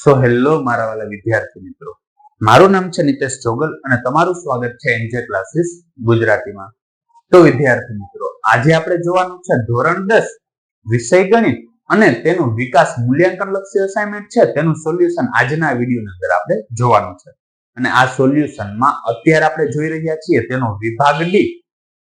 So hello મારા વાલા વિદ્યાર્થી મિત્રો. મારું નામ છે નિતેશ જોગલ અને તમારું સ્વાગત છે એનજે ક્લાસીસ ગુજરાતીમાં. તો, વિદ્યાર્થી મિત્રો, આજે આપણે જોવાનું છે ધોરણ દસ, વિષય ગણિત અને તેનું વિકાસ મૂલ્યાંકન લક્ષી અસાઇનમેન્ટ છે. તેનું સોલ્યુશન આજના વિડીયોની અંદર આપણે જોવાનું છે. અને આ સોલ્યુશનમાં અત્યારે આપણે જોઈ રહ્યા છીએ તેનો વિભાગ ડી,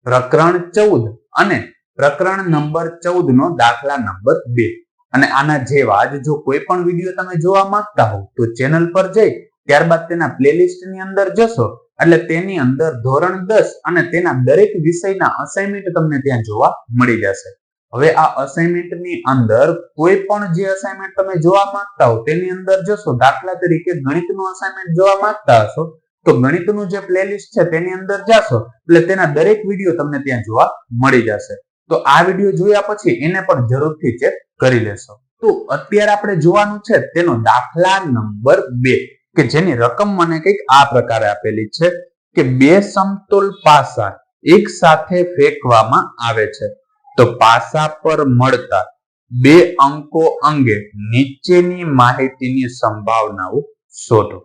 પ્રકરણ ચૌદ અને પ્રકરણ નંબર ચૌદ નો દાખલા નંબર બે. અને આના જેવા જ જો કોઈ પણ વીડિયો તમે જોવા માંગતા હો તો ચેનલ પર જઈ, ત્યારબાદ તેના પ્લેલિસ્ટની અંદર જશો. એટલે તેની અંદર ધોરણ દસ અને તેના દરેક વિષયના અસાઇનમેન્ટ તમને ત્યાં જોવા મળી જશે. હવે આ અસાઇનમેન્ટની અંદર કોઈ પણ જે અસાઇનમેન્ટ તમે જોવા માંગતા હો તેની અંદર જશો. દાખલા તરીકે ગણિતનું અસાઇનમેન્ટ જોવા માંગતા હશો, તો ગણિતનું જે પ્લેલિસ્ટ છે તેની અંદર જાશો. એટલે તેના દરેક વીડિયો તમને ત્યાં જોવા મળી જશે. તો આ વીડિયો જોયા પછી એને પણ જરૂરથી ચેક કરી લેશો. તો અત્યારે આપણે જોવાનું છે તેનો દાખલા નંબર બે, કે જેની રકમ મને કંઈક આ પ્રકારે આપેલી છે, કે બે સમતોલ પાસા એક સાથે ફેંકવામાં આવે છે. તો પાસા પર મળતા બે અંકો અંગે નીચેની માહિતીની સંભાવનાઓ શોધો.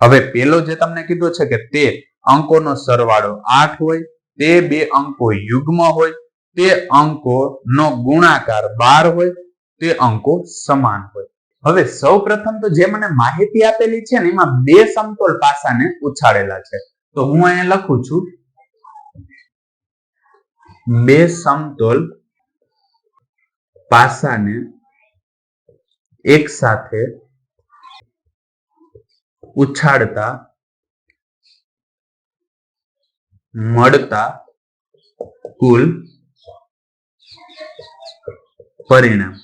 હવે પેલો જે તમને કીધો છે કે તે અંકોનો સરવાળો આઠ હોય, તે બે અંકો યુગ્મ હોય તે અંકોનો ગુણાકાર બાર હોય, તે અંકો સમાન હોય. હવે સૌ પ્રથમ તો જે મને માહિતી આપેલી છે ને, એમાં બે સમતોલ પાસાને ઉછાળેલા છે. તો હું અહીંયા લખું છું. બે સમતોલ પાસાને એક સાથે ઉછાળતા, મળતા કુલ પરિણામ.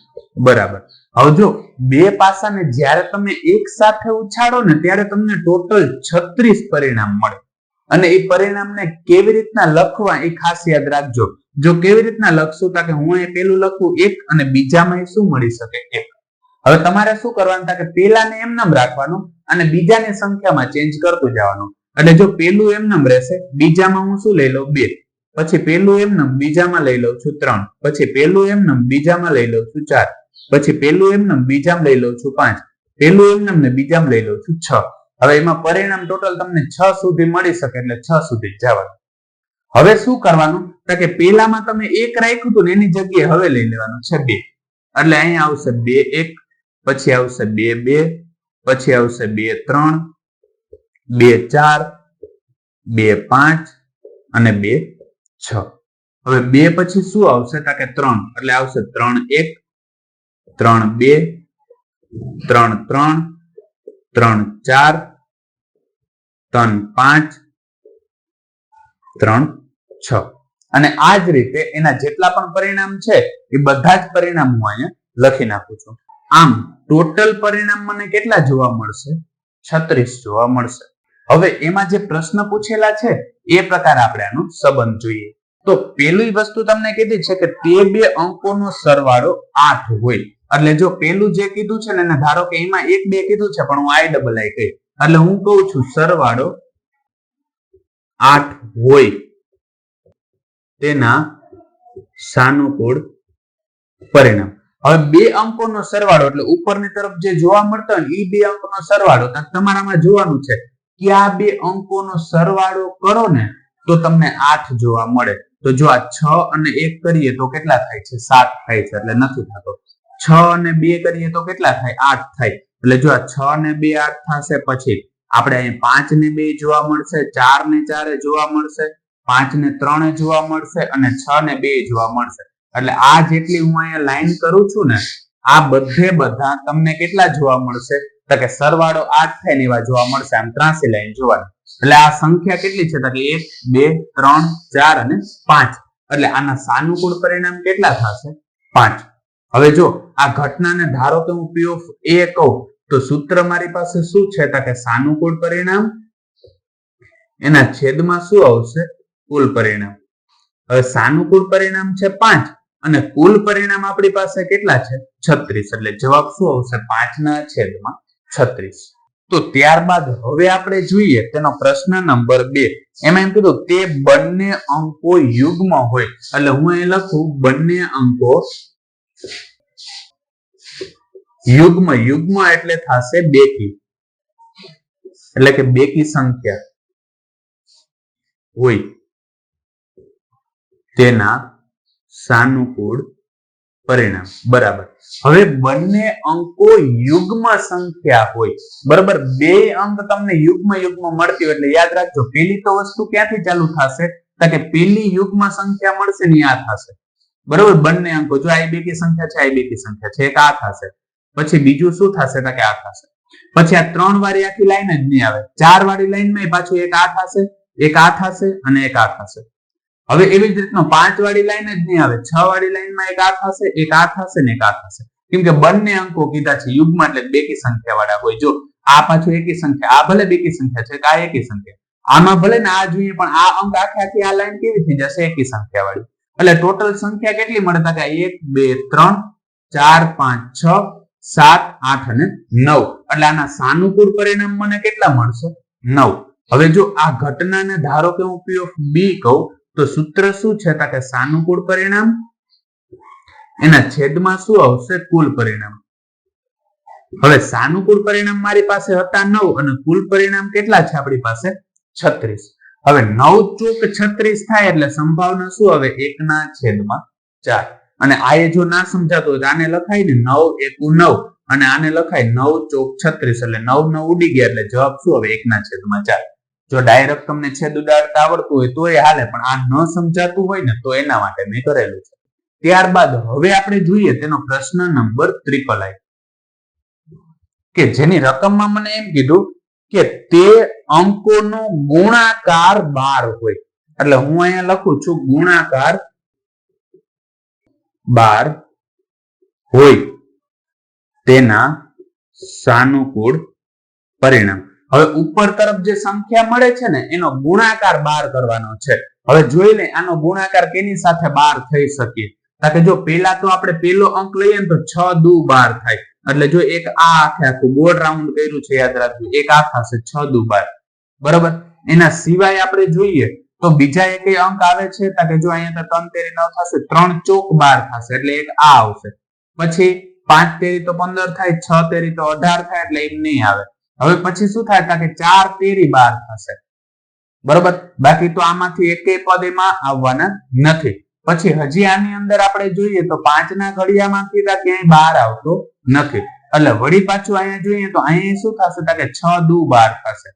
બરાબર. હવે જો બે પાસાને જ્યારે તમે એક સાથે ઉછાળો ને ત્યારે તમને ટોટલ છત્રીસ પરિણામ મળે. અને એ પરિણામને કેવી રીતના લખવા એ ખાસ યાદ રાખજો. જો કેવી રીતના લખશું તો કે હું એ પેલું લખું એક અને બીજામાં એ શું મળી શકે એક. હવે તમારે શું કરવાનું કે પેલાને એમ નામ રાખવાનું અને બીજાની સંખ્યામાં ચેન્જ કરતું જવાનું. એટલે જો પેલું એમ નામ રહેશે, બીજામાં હું શું લઈ લઉં? બે. પછી પેલું એમ નામ બીજામાં લઈ લઉં છું ત્રણ. પછી પેલું એમ નામ બીજામાં લઈ લઉં છું ચાર. પછી પેલું એમ નામ બીજામાં લઈ લઉં છું પાંચ. પેલું એમ નામ ને બીજામાં લઈ લઉં છું છ. હવે એમાં પરિણામ ટોટલ તમને છ સુધી મળી શકે એટલે છ સુધી જવાનું. હવે શું કરવાનું? તો કે પેલામાં તમે એક રાખ્યું હતું ને એની જગ્યાએ હવે લઈ લેવાનું છે બે. એટલે અહીંયા આવશે બે એક, પછી આવશે બે બે, પછી આવશે બે ત્રણ, બે ચાર, બે પાંચ અને બે છ. હવે બે પછી શું આવશે? તો કે ત્રણ. એટલે આવશે ત્રણ એક, ત્રણ બે, ત્રણ ત્રણ ત્રણ ચાર, ત્રણ પાંચ, ત્રણ છ. અને આ જ રીતે એના જેટલા પણ પરિણામ છે, એ બધા જ પરિણામ હું અહીંયા લખી નાખું છું. આમ ટોટલ પરિણામ મને કેટલા જોવા મળશે? છત્રીસ જોવા મળશે. હવે એમાં જે પ્રશ્ન પૂછેલા છે એ પ્રકાર આપણે આનો સંબંધ જોઈએ. તો પેલી વસ્તુ તમને કીધી છે કે તે બે અંકોનો સરવાળો આઠ હોય. એટલે જો પેલું જે કીધું છે ને ધારો કે એમાં એક બે કીધું છે, પણ હું આઈ ડબલ આઈ કહી. એટલે હું કહું છું સરવાળો આઠ હોય. તેના સાનુકૂળ પરિણામ. હવે બે અંકોનો સરવાળો, એટલે ઉપરની તરફ જે જોવા મળતો હોય એ બે અંકોનો સરવાળો તમારામાં જોવાનું છે કે આ બે અંકોનો સરવાળો કરો ને, તો તમને આઠ જોવા મળે. તો જો આ છ અને એક કરીએ તો કેટલા થાય છે? સાત થાય છે, એટલે નથી થતો. છ અને બે કરીએ તો કેટલા થાય? આઠ થાય. એટલે જો આ છ ને બે આઠ થશે, પછી આપણે અહીં પાંચ ને બે જોવા મળશે, ચાર ને ચારે જોવા મળશે, પાંચ ને ત્રણે જોવા મળશે અને છ ને બે જોવા મળશે. એટલે આ જેટલી હું અહીંયા લાઈન કરું છું ને, આ બધે બધા તમને કેટલા જોવા મળશે? તો કે સરવાળો આઠ થાય એવા જોવા મળશે, આમ ત્રાસી લાઈન જોવાની. એટલે આ સંખ્યા કેટલી છે? કે એક, બે, ત્રણ, ચાર અને પાંચ. એટલે આના સાનુકૂળ પરિણામ કેટલા થશે? પાંચ. હવે જો આ ઘટનાને ધારો કે હું પી એ કહું, તો સૂત્ર મારી પાસે શું છે? તો કે સાનુકૂળ પરિણામ. એના છેદમાં શું આવશે? કુલ પરિણામ. હવે સાનુકૂળ પરિણામ છે પાંચ અને કુલ પરિણામ આપણી પાસે કેટલા છે? છત્રીસ. એટલે જવાબ શું આવશે? પાંચ ના છેદમાં છત્રીસ. તો ત્યારબાદ હવે આપણે જોઈએ તેનો પ્રશ્ન નંબર બે. એમાં એમ કીધું, તે બંને અંકો યુગ્મ હોય. એટલે હું એ લખું, બંને અંકો યુગ્મ. યુગ્મ એટલે થશે બેકી. એટલે કે બેકી સંખ્યા હોય. તેના સાનુકૂળ પરિણામ. બરાબર. હવે બંને અંકો યુગ્મ સંખ્યા હોય. બરાબર? બે અંક તમને યુગ્મ યુગ્મ મળતી હોય એટલે યાદ રાખજો, પેલી તો વસ્તુ ક્યાંથી ચાલુ થશે? તો કે પેલી યુગ્મ સંખ્યા મળશે ને આ થશે. બરોબર? બંને અંકો. જો આ બે સંખ્યા છે, આ બે સંખ્યા છે, એક આ થશે. પછી બીજું શું થશે? તો કે આ થશે. પછી આ ત્રણ વાળી આખી લાઈન જ નહીં આવે. ચાર વાળી લાઈનમાં પાછું એક આ થશે, એક આ થશે અને એક આ થશે. હવે એવી જ રીતનો પાંચ વાળી લાઈન જ નહીં આવે છ વાળી લાઈનમાં એક આ થશે એક આ થશે ને એક આ થશે કેમ કે બંને અંકો કીધા છે યુગમાં એટલે બેકી સંખ્યા વાળા હોય. જો આ પાછું એકી સંખ્યા, આ ભલે બેકી સંખ્યા છે કે આ એકી સંખ્યા. આમાં ભલે ને આ જોઈએ, પણ આ અંક આખે આખી આ લાઈન કેવી થઈ જશે? એકી સંખ્યા વાળી એટલે ટોટલ સંખ્યા કેટલી મળે કે એક, બે, ત્રણ, ચાર, પાંચ, છ, સાત, આઠ અને નવ. એટલે આના સાનુકૂળ પરિણામ મને કેટલા મળશે? નવ. હવે જો આ ઘટનાને ધારો કે હું પી ઓફ બી કહું તો સૂત્ર શું છે? કે સાનુકૂળ પરિણામ. એના છેદમાં શું આવશે? કુલ પરિણામ. હવે સાનુકૂળ પરિણામ મારી પાસે હતા નવ અને કુલ પરિણામ કેટલા છે આપણી પાસે? છત્રીસ. હવે નવ ચોક છત્રીસ થાય એટલે સંભાવના શું? હવે એકના છેદમાં ચાર. અને આ એ જો ના સમજાતો આને લખાય ને નવ એકુ નવ. અને આને લખાય નવ ચોક છત્રીસ એટલે નવ નવ ઉડી ગયા એટલે જવાબ શું? હવે એકના છેદમાં ચાર. જો ડાયરેક્ટ તમને છેદ ઉડાડતા આવડતું હોય તો એ હાલે, પણ આ ન સમજાતું હોય ને તો એના માટે મેં કરેલું છે. ત્યારબાદ હવે આપણે જોઈએ તેનો પ્રશ્ન નંબર ત્રિપલ આઈ કે જેની રકમમાં મને એમ કીધું કે તે અંકોનો ગુણાકાર બાર હોય. એટલે હું અહીંયા લખું છું ગુણાકાર બાર હોય. તેના સાનુકૂળ પરિણામ. હવે ઉપર તરફ જે સંખ્યા મળે છે ને, એનો ગુણાકાર બાર કરવાનો છે. હવે જોઈ લે, આનો ગુણાકાર કેની સાથે બાર થઈ શકે? કારણ જો પેલા તો આપણે પેલો અંક લઈએ ને તો છ દુ બાર થાય. એટલે જો એક આ આખે આખું ગોળ રાઉન્ડ કર્યું છે, યાદ રાખજો, એક આ થશે, છ દુ બાર. બરોબર? એના સિવાય આપણે જોઈએ, તો બીજા એક અંક આવે છે કે જો અહીંયા તો ત્રણ તેરી નવ થશે, ત્રણ ચોક બાર થશે, એટલે એક આ આવશે. પછી પાંચ તેરી તો પંદર થાય, છ તેરી તો અઢાર થાય, એટલે એમ નહીં આવે. હવે પછી શું થાય? કે ચાર તેરી બાર થશે. બરોબર? બાકી તો આમાંથી એકેય પદ એમાં આવવાના નથી. પછી હજી આની અંદર આપણે જોઈએ તો પાંચ ના કીધા ક્યાંય બાર આવતો નથી. એટલે વળી પાછું અહીંયા જોઈએ તો અહીંયા શું થશે? કે છ દુ બાર થશે.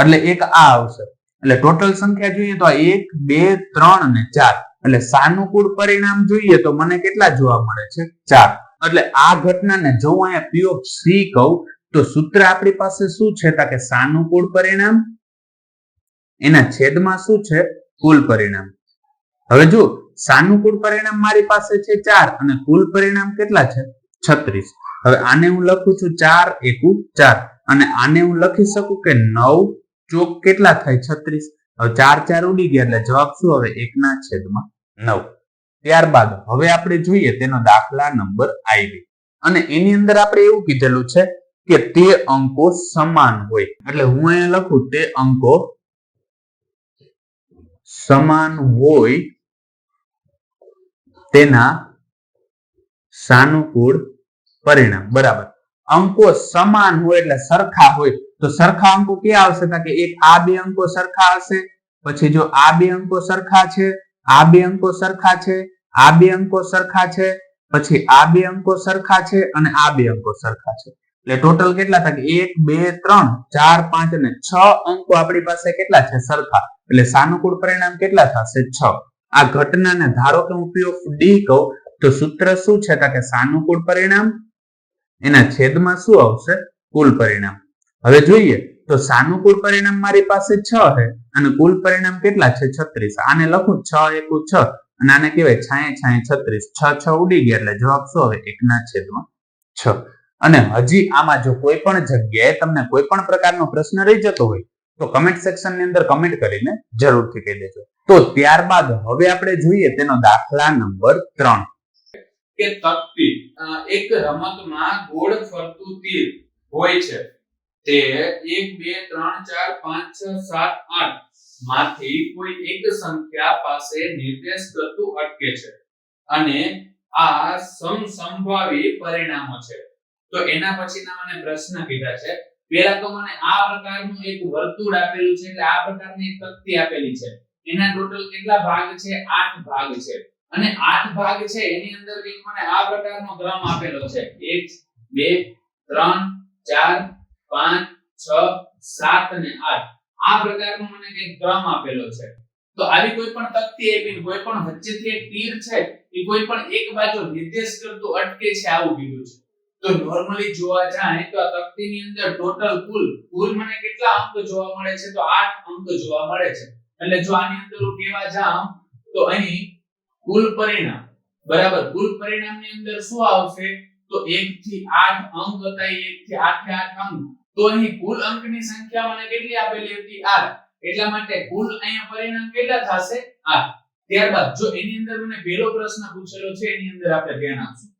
એટલે એક આ આવશે. એટલે ટોટલ સંખ્યા જોઈએ તો એક, બે, ત્રણ અને ચાર. એટલે સાનુકૂળ પરિણામ જોઈએ તો મને કેટલા જોવા મળે છે? ચાર. એટલે આ ઘટનાને જો અહીંયા પીઓ સી કહું તો સૂત્ર આપણી પાસે શું છે? તો કે સાનુકૂળ પરિણામ. એના છેદમાં શું છે? કુલ પરિણામ. હવે જો સાનુકૂળ પરિણામ મારી પાસે છે ચાર અને કુલ પરિણામ કેટલા છે? છત્રીસ. હવે આને હું લખું છું ચાર એકુ ચાર અને આને હું લખી શકું કે નવ ચોક કેટલા થાય? છત્રીસ. હવે ચાર ચાર ઉડી ગયા એટલે જવાબ શું હવે એકના છેદમાં નવ. ત્યારબાદ હવે આપણે જોઈએ તેનો દાખલા નંબર આવી અને એની અંદર આપણે એવું કીધેલું છે કે તે અંકો સમાન હોય. એટલે હું અહીંયા લખું, તે અંકો સમાન હોય તેના સાનુકૂળ પરિણામ. બરાબર. અંકો સમાન હોય એટલે સરખા હોય. તો સરખા અંકો ક્યાં આવશે? કે એક આ બે અંકો સરખા હશે, પછી જો આ બે અંકો સરખા છે, આ બે અંકો સરખા છે, આ બે અંકો સરખા છે, પછી આ બે અંકો સરખા છે અને આ બે અંકો સરખા છે. એટલે ટોટલ કેટલા થાય? એક, બે, ત્રણ, ચાર, પાંચ અને છ અંકો આપણી પાસે કેટલા છે? સરખા. એટલે સાનુકૂળ પરિણામ કેટલા થશે? છ. આ ઘટનાને ધારો કે હું પી ડી કહું, તો સૂત્ર શું છે? કે સાનુકૂળ પરિણામ એના છેદમાં શું આવશે? કુલ પરિણામ. હવે જોઈએ, તો સાનુકૂળ પરિણામ મારી પાસે છ છે અને કુલ પરિણામ કેટલા છે? છત્રીસ. આને લખું, છ એકુ છ. અને આને કહેવાય છાએ છાએ છત્રીસ. છ છ ઉડી ગયા એટલે જવાબ શું હવે એકના છેદમાં છ. અને હજી આમાં જો કોઈ પણ જગ્યાએ તમને કોઈ પણ પ્રકારનો પ્રશ્ન રહી જતો હોય, તો કમેન્ટ સેક્શનની અંદર કમેન્ટ કરીને જરૂરથી કહી દેજો. તો ત્યારબાદ હવે આપણે જોઈએ તેનો દાખલા નંબર ત્રણ. કે તકતી એક રમતમાં ગોળ ફરતું તીર હોય છે. તે એક, બે, ત્રણ, ચાર, પાંચ, છ, સાત, આઠમાંથી કોઈ એક સંખ્યા પાસે નિર્દેશ કરતું અટકે છે. અને આ સમસંભાવી પરિણામો છે. તો એના પછીના મને પ્રશ્ન કીધા છે. પહેલા તો મને આ પ્રકારનું એક વર્તુળ આપેલું છે એટલે આ પ્રકારની એક તકતી આપેલી છે. એના ટોટલ કેટલા ભાગ છે? 8 ભાગ છે. અને 8 ભાગ છે એની અંદર કંઈક મને આ પ્રકારનો ક્રમ આપેલો છે. એક, બે, ત્રણ, ચાર, પાંચ, છ, સાત અને આઠ. આ પ્રકારનો મને કંઈક ક્રમ આપેલો છે. તો આવી કોઈ પણ તકતી આપીને, કોઈ પણ વચ્ચેથી એક તીર છે, એ કોઈ પણ એક બાજુ નિર્દેશ કરતું અટકે છે, આવું કીધું છે. તો નોર્મલી જોવા જાય તો આ તકતીની અંદર ટોટલ કુલ કુલ મને કેટલા અંક જોવા મળે છે? તો 8 અંક જોવા મળે છે. એટલે જો આની અંદર હું કહેવા જાઉં, તો અહીં કુલ પરિણામ, બરાબર, કુલ પરિણામની અંદર શું આવશે? તો 1 થી 8 અંક હતા 1 થી 8 8 અંક. તો અહીં કુલ અંકની સંખ્યા મને કેટલી આપેલી હતી? 8 એટલા માટે કુલ અહીંયા પરિણામ કેટલા થશે? 8 ત્યારબાદ જો એની અંદર મને પહેલો પ્રશ્ન પૂછેલો છે, એની અંદર આપણે ધ્યાન આપશું.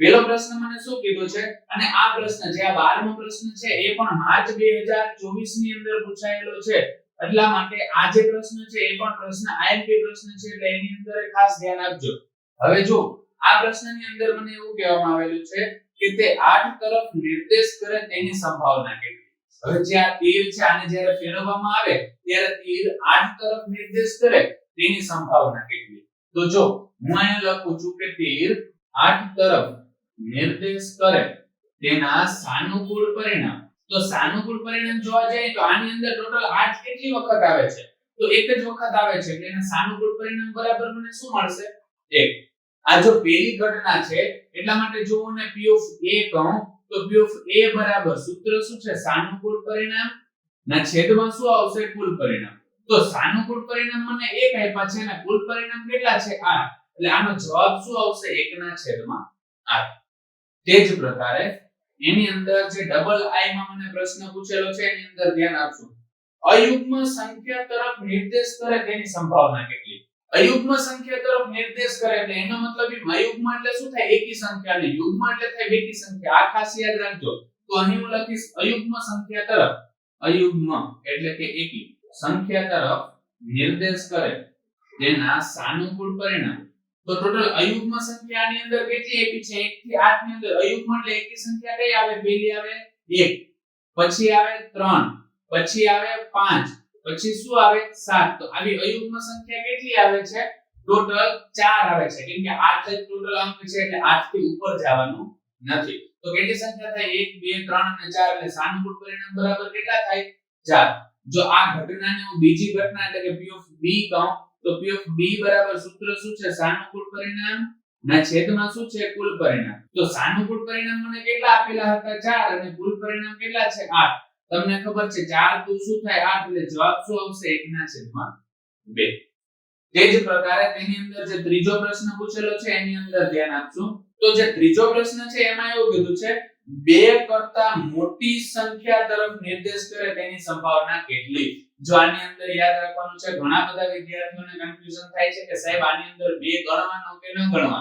પહેલો પ્રશ્ન મને શું કીધો છે? અને આ પ્રશ્ન જે આ 12મો પ્રશ્ન છે, એ પણ માર્ચ 2024 ની અંદર પૂછાયેલો છે. એટલા માટે આ જે પ્રશ્ન છે, એ પણ પ્રશ્ન આઈએમપી પ્રશ્ન છે, એટલે એની અંદર ખાસ ધ્યાન આપજો. હવે જો આ પ્રશ્નની અંદર મને એવું કહેવામાં આવેલું છે કે તે 8 તરફ નિર્દેશ કરે તેની સંભાવના કેટલી. હવે જે આ તીર છે, આને જ્યારે ફેરવવામાં આવે, ત્યારે તીર 8 તરફ નિર્દેશ કરે તેની સંભાવના કેટલી. તો જો હું અહીંયા લખું છું કે તીર 8 તરફ નિર્દેશ કરે તેના સાનુકૂળ પરિણામ. તો સાનુકૂળ પરિણામ જોવા જઈએ તો આની અંદર ટોટલ 8 કેટલી વખત આવે છે? તો એક જ વખત આવે છે. એટલે એના સાનુકૂળ પરિણામ બરાબર મને શું મળશે? એક. આ જો પહેલી ઘટના છે, એટલા માટે જો હું p ઓફ a કહું, તો p ઓફ a બરાબર સૂત્ર શું છે? સાનુકૂળ પરિણામ. ના, છેદમાં શું આવશે? કુલ પરિણામ. તો સાનુકૂળ પરિણામ મને એક આપ્યા છે અને કુલ પરિણામ કેટલા છે? 8 એટલે આનો જવાબ શું આવશે? 1 ના છેદમાં 8 તે જ પ્રકારે એની અંદર જે ડબલ આઈ માં મને પ્રશ્ન પૂછેલો છે, એની અંદર ધ્યાન આપજો. અયુગ્મ સંખ્યા તરફ નિર્દેશ કરે તેની સંભાવના કેટલી? અયુગ્મ સંખ્યા તરફ નિર્દેશ કરે એટલે એનો મતલબ એમ, અયુગ્મ એટલે શું થાય? એકી સંખ્યા ને યુગ્મ એટલે થાય બેકી સંખ્યા. આ ખાસ યાદ રાખજો. તો અહીં હું લખીશ અયુગ્મ સંખ્યા તરફ, અયુગ્મ એટલે કે એકી સંખ્યા તરફ નિર્દેશ કરે તેના સાનુકૂળ પરિણામ. તો ટોટલ અયુગ્મ સંખ્યાની અંદર કેટલી આપી છે? 1 થી 8 ની અંદર અયુગ્મ એટલે એક સંખ્યા કઈ આવે? પહેલી આવે? 1 પછી આવે 3 પછી આવે 5 પછી શું આવે? 7 તો આવી અયુગ્મ સંખ્યા કેટલી આવે છે? ટોટલ 4 આવે છે. કેમ કે 8 જ ટોટલ અંક છે એટલે 8 થી ઉપર જવાનું નથી. તો કેટલી સંખ્યા થાય? 1 2 3 અને 4 એટલે સાનુકૂળ પરિણામ બરાબર કેટલા થાય? 4 જો આ ઘટનાને હું બીજી ઘટના એટલે કે p ઓફ b કહું તો p ઓફ બરાબર સૂત્ર શું છે? સાનુકૂળ પરિણામ? ના, છેદમાં શું છે? કુલ પરિણામ. તો સાનુકૂળ પરિણામ મને કેટલા આપેલા હતા? 4 અને કુલ પરિણામ કેટલા છે? 8 તમને ખબર છે 4 તો શું થાય? 8 એટલે જવાબ શું આવશે? 1 ના છેદમાં 2 તે જ પ્રકારે તેની અંદર જે ત્રીજો પ્રશ્ન પૂછેલો છે, એની અંદર ધ્યાન આપશું તો જે ત્રીજો પ્રશ્ન છે, એમાં એવું કીધું છે બે કરતા મોટી સંખ્યા તરફ નિર્દેશ કરે તેની સંભાવના કેટલી? જો આની અંદર યાદ રાખવાનું છે, ઘણા બધા વિદ્યાર્થીઓને કન્ફ્યુઝન થાય છે કે સાહેબ, આની અંદર બે ગણવાનો કે ન ગણવાનો?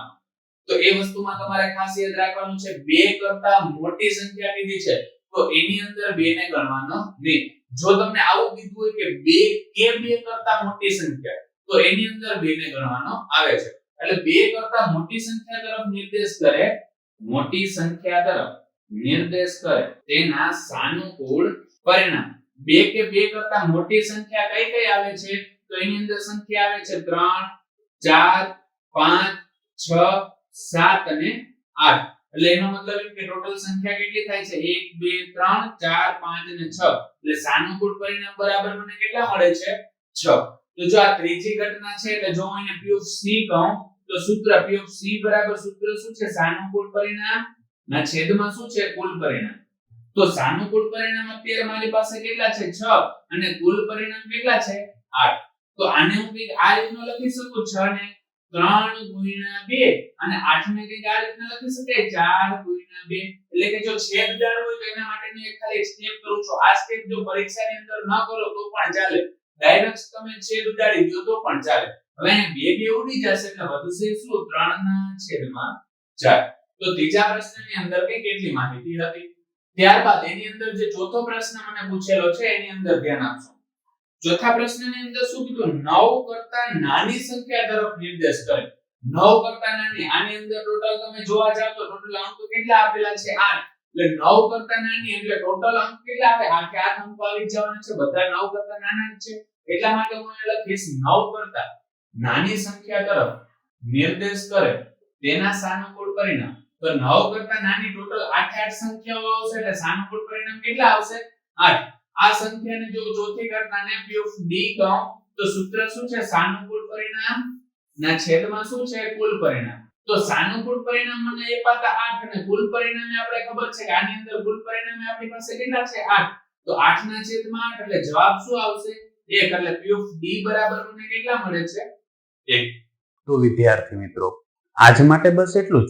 તો એ વસ્તુમાં તમારે ખાસ યાદ રાખવાનું છે, બે કરતા મોટી સંખ્યા કીધી છે, તો એની અંદર બે ને ગણવાનો નહીં. જો તમને આવું કીધું હોય કે બે કે બે કરતા મોટી સંખ્યા, તો એની અંદર બે ને ગણવાનો આવે છે. એટલે બે કરતા મોટી સંખ્યા તરફ નિર્દેશ કરે, મોટી સંખ્યા તરફ. નિર્દેશ કરે. તેના સાનુકૂળ પરિણામ. બે કે બે કરતા મોટી સંખ્યા કઈ કઈ આવે છે? તો એની અંદર સંખ્યા આવે છે 3 4 5 6 7 અને 8 એટલે એનો મતલબ એમ કે ટોટલ સંખ્યા કેટલી થાય છે? 1 2 3 4 5 અને 6 એટલે સાનુકૂળ પરિણામ બરાબર મને કેટલા મળે છે? 6 તો જો આ ત્રીજી ઘટના છે, એટલે જો હું એને p c કહું, તો સૂત્ર p સી બરાબર સૂત્ર શું છે? સાનુકૂળ પરિણામ ના, છેદમાં શું છે કુલ પરિણામ? તો સાનુકૂળ પરિણામ અત્યારે મારી પાસે કેટલા છે? 6 અને કુલ પરિણામ કેટલા છે? 8 તો આને હું કંઈક આ રીતનો લખી શકું? 6 ને 3 ગુણ્યા 2 અને 8 ને કંઈક આ રીતના લખી શકાય? 4 ગુણ્યા 2 એટલે કે જો છેદ જાણવો હોય તો એના માટેનો એક ખાલી સ્ટેપ કરું છું. આ સ્ટેપ જો પરીક્ષાની અંદર ન કરો તો પણ ચાલે. ડાયરેક્ટ તમે છેદ ઉડાડી દો તો પણ ચાલે. હવે બે બે ઉડી જશે એટલે વધશે શું? 3 ના છેદમાં 4 તો ત્રીજા પ્રશ્નની અંદર કે કેટલી માહિતી હતી? ત્યારબાદ એની અંદર જે ચોથો પ્રશ્ન મને પૂછેલો છે, એની અંદર ધ્યાન આપશો ચોથા પ્રશ્નની અંદર શું કીધું? નવ કરતા નાની સંખ્યા તરફ નિર્દેશ કરે. નવ કરતા નાની, આની અંદર ટોટલ તમે જોવા જાવ તો ટોટલ અંક કેટલા આપેલા છે? 8 એટલે નવ કરતા નાની એટલે ટોટલ અંક કેટલા આવે? આખે આઠ અંકો આવી જવાના છે. બધા નવ કરતા નાના છે. એટલા માટે હું લખીશ, નવ કરતા નાની સંખ્યા તરફ નિર્દેશ કરે, તેના સાનુકૂળ પરિણામ. તો નવ કરતા નાની ટોટલ આઠે આઠ સંખ્યાઓ આવશે એટલે સાનુકૂળ પરિણામ કેટલા આવશે? આઠ. આ સંખ્યાને જો ચોથી ઘટનાને p ઓફ d કહું, તો સૂત્ર શું છે? સાનુકૂળ પરિણામ. ના, છેદમાં શું છે? કુલ પરિણામ. તો સાનુકૂળ પરિણામ મને એ પાતા 8 અને કુલ પરિણામે આપણે ખબર છે કે આની અંદર કુલ પરિણામે આપણી પાસે કેટલા છે? 8 તો 8 ના છેદમાં 8 એટલે જવાબ શું આવશે? 1 એટલે p ઓફ d બરાબર મને કેટલા મળે છે? તો વિદ્યાર્થી મિત્રો, આજ માટે બસ એટલું જ.